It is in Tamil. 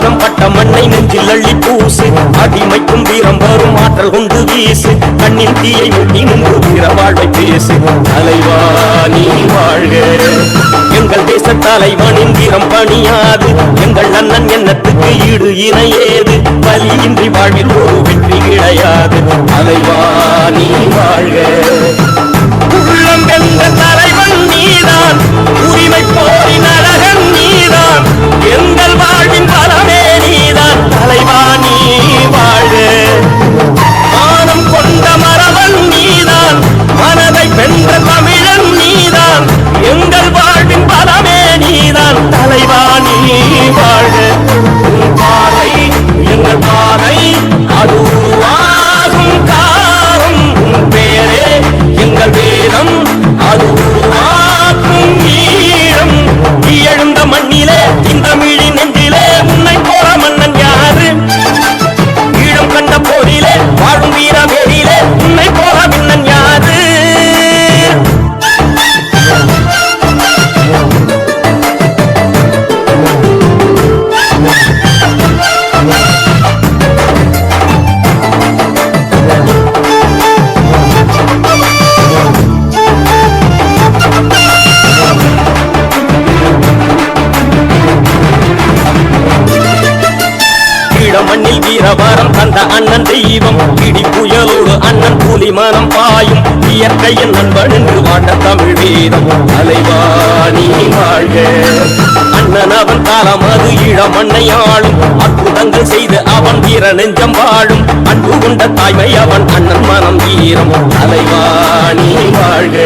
பாதம் பட்ட மண்ணை நெஞ்சில் அள்ளி பூசு. அடிமைக்கும் வீரம் வரும் ஆற்றல் கொண்டு வீசு. கண்ணின் தீயை ஒட்டி நின்று வீர வாழ்வை பேசு. தலைவா நீ வாழ்க. எங்கள் தேச தலைவனின் வீரம் பணியாது. எங்கள் அண்ணன் எண்ணத்துக்கு ஈடு இணையேது? பலியின்றி வாழ்வில் ஒரு வெற்றி கிடையாது. தலைவா நீ வாழ்க. உள்ளம் வென்ற தலைவன் நீதான். உரிமை போரின வீரவாரம் தந்த அண்ணன் தெய்வம் இடி புயலோடு அண்ணன் புலி மனம் பாயும். இயற்கையின் நண்பன் என்று வாட்ட தமிழ் வீரம். அலைவாணி வாழ்க. அண்ணன் அவன் காலம் அது ஈழ மண்ணை ஆளும். அற்புதங்கள் செய்து அவன் வீர நெஞ்சம் வாழும். அன்பு கொண்ட தாய்மை அவன் அண்ணன் மனம் வீரம் அலைவாணி வாழ்க.